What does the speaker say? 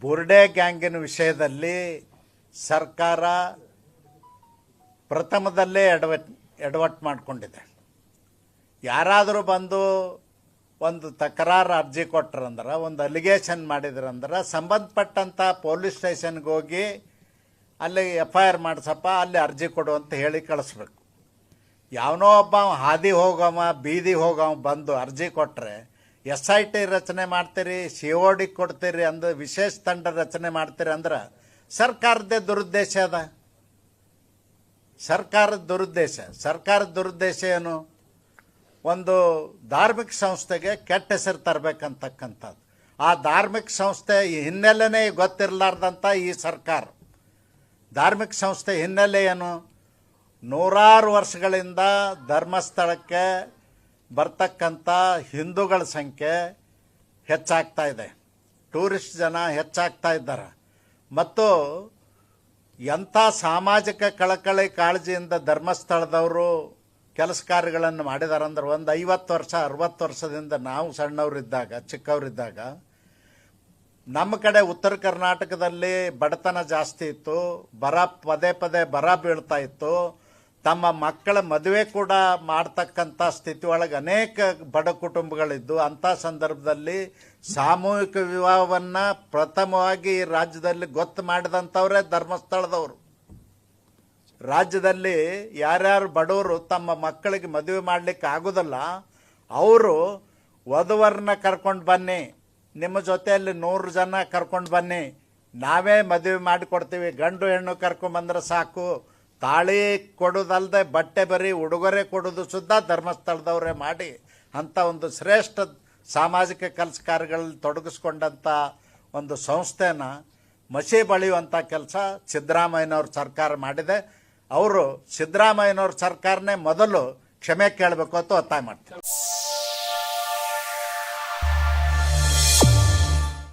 ಬುರ್ಡೆ ಗ್ಯಾಂಗಿನ ವಿಷಯದಲ್ಲಿ ಸರ್ಕಾರ ಪ್ರಥಮದಲ್ಲೇ ಎಡವಟ್ ಎಡವಟ್ಟು ಮಾಡಿಕೊಂಡಿದೆ. ಯಾರಾದರೂ ಬಂದು ಒಂದು ತಕರಾರು ಅರ್ಜಿ ಕೊಟ್ರಂದ್ರೆ, ಒಂದು ಅಲಿಗೇಷನ್ ಮಾಡಿದ್ರಂದ್ರೆ ಸಂಬಂಧಪಟ್ಟಂಥ ಪೊಲೀಸ್ ಸ್ಟೇಷನ್ಗೆ ಹೋಗಿ ಅಲ್ಲಿ ಎಫ್ ಐ ಆರ್ ಮಾಡಿಸಪ್ಪ, ಅಲ್ಲಿ ಅರ್ಜಿ ಕೊಡು ಅಂತ ಹೇಳಿ ಕಳಿಸ್ಬೇಕು. ಯಾವನೋ ಒಬ್ಬ ಹಾದಿ ಹೋಗವ, ಬೀದಿ ಹೋಗವ ಬಂದು ಅರ್ಜಿ ಕೊಟ್ಟರೆ ಎಸ್ ಐ ಟಿ ರಚನೆ ಮಾಡ್ತೀರಿ, ಸಿ ಒ ಡಿ ಕೊಡ್ತೀರಿ ಅಂದು ವಿಶೇಷ ತಂಡ ರಚನೆ ಮಾಡ್ತೀರಿ ಅಂದ್ರೆ ಸರ್ಕಾರದೇ ದುರುದ್ದೇಶ ಅದ. ಸರ್ಕಾರದ ದುರುದ್ದೇಶ. ಸರ್ಕಾರದ ದುರುದ್ದೇಶ ಏನು? ಒಂದು ಧಾರ್ಮಿಕ ಸಂಸ್ಥೆಗೆ ಕೆಟ್ಟ ಹೆಸರು ತರಬೇಕಂತಕ್ಕಂಥದ್ದು. ಆ ಧಾರ್ಮಿಕ ಸಂಸ್ಥೆ ಹಿನ್ನೆಲೆನೇ ಗೊತ್ತಿರಲಾರ್ದಂಥ ಈ ಸರ್ಕಾರ. ಧಾರ್ಮಿಕ ಸಂಸ್ಥೆ ಹಿನ್ನೆಲೆ ಏನು? ನೂರಾರು ವರ್ಷಗಳಿಂದ ಧರ್ಮಸ್ಥಳಕ್ಕೆ ಬರ್ತಕ್ಕಂಥ ಹಿಂದೂಗಳ ಸಂಖ್ಯೆ ಹೆಚ್ಚಾಗ್ತಾ ಇದೆ. ಟೂರಿಸ್ಟ್ ಜನ ಹೆಚ್ಚಾಗ್ತಾ ಇದ್ದಾರೆ. ಮತ್ತು ಎಂಥ ಸಾಮಾಜಿಕ ಕಳಕಳಿ ಕಾಳಜಿಯಿಂದ ಧರ್ಮಸ್ಥಳದವರು ಕೆಲಸ ಕಾರ್ಯಗಳನ್ನು ಮಾಡಿದಾರಂದ್ರೆ ಒಂದು ಐವತ್ತು ವರ್ಷ, ಅರವತ್ತು ವರ್ಷದಿಂದ ನಾವು ಸಣ್ಣವರಿದ್ದಾಗ, ಚಿಕ್ಕವರಿದ್ದಾಗ ನಮ್ಮ ಕಡೆ ಉತ್ತರ ಕರ್ನಾಟಕದಲ್ಲಿ ಬಡತನ ಜಾಸ್ತಿ ಇತ್ತು, ಬರ ಪದೇ ಪದೇ ಬರ ಬೀಳ್ತಾ ಇತ್ತು. ತಮ್ಮ ಮಕ್ಕಳ ಮದುವೆ ಕೂಡ ಮಾಡ್ತಕ್ಕಂಥ ಸ್ಥಿತಿ ಒಳಗೆ ಅನೇಕ ಬಡ ಕುಟುಂಬಗಳಿದ್ದು, ಅಂಥ ಸಂದರ್ಭದಲ್ಲಿ ಸಾಮೂಹಿಕ ವಿವಾಹವನ್ನು ಪ್ರಥಮವಾಗಿ ರಾಜ್ಯದಲ್ಲಿ ಗೊತ್ತು ಮಾಡಿದಂಥವರೇ ಧರ್ಮಸ್ಥಳದವರು. ರಾಜ್ಯದಲ್ಲಿ ಯಾರ್ಯಾರು ಬಡವರು ತಮ್ಮ ಮಕ್ಕಳಿಗೆ ಮದುವೆ ಮಾಡಲಿಕ್ಕೆ ಆಗೋದಲ್ಲ, ಅವರು ವಧುವರನ್ನ ಕರ್ಕೊಂಡು ಬನ್ನಿ, ನಿಮ್ಮ ಜೊತೆಯಲ್ಲಿ ನೂರು ಜನ ಕರ್ಕೊಂಡು ಬನ್ನಿ, ನಾವೇ ಮದುವೆ ಮಾಡಿಕೊಡ್ತೀವಿ, ಗಂಡು ಹೆಣ್ಣು ಕರ್ಕೊಂಬಂದ್ರೆ ಸಾಕು ತಾಳಿ ಕೊಡೋದಲ್ಲದೆ ಬಟ್ಟೆ ಬರೀ ಉಡುಗೊರೆ ಕೊಡೋದು ಸುದ್ದ ಧರ್ಮಸ್ಥಳದವರೇ ಮಾಡಿ ಅಂಥ ಒಂದು ಶ್ರೇಷ್ಠ ಸಾಮಾಜಿಕ ಕೆಲಸ ಕಾರ್ಯಗಳಲ್ಲಿ ತೊಡಗಿಸ್ಕೊಂಡಂಥ ಒಂದು ಸಂಸ್ಥೆನ ಮಸಿ ಬಳಿಯುವಂಥ ಕೆಲಸ ಸಿದ್ದರಾಮಯ್ಯನವ್ರ ಸರ್ಕಾರ ಮಾಡಿದೆ. ಅವರು ಸಿದ್ದರಾಮಯ್ಯನವ್ರ ಸರ್ಕಾರನೇ ಮೊದಲು ಕ್ಷಮೆ ಕೇಳಬೇಕು ಅಂತ ಒತ್ತಾಯ ಮಾಡ್ತಾರೆ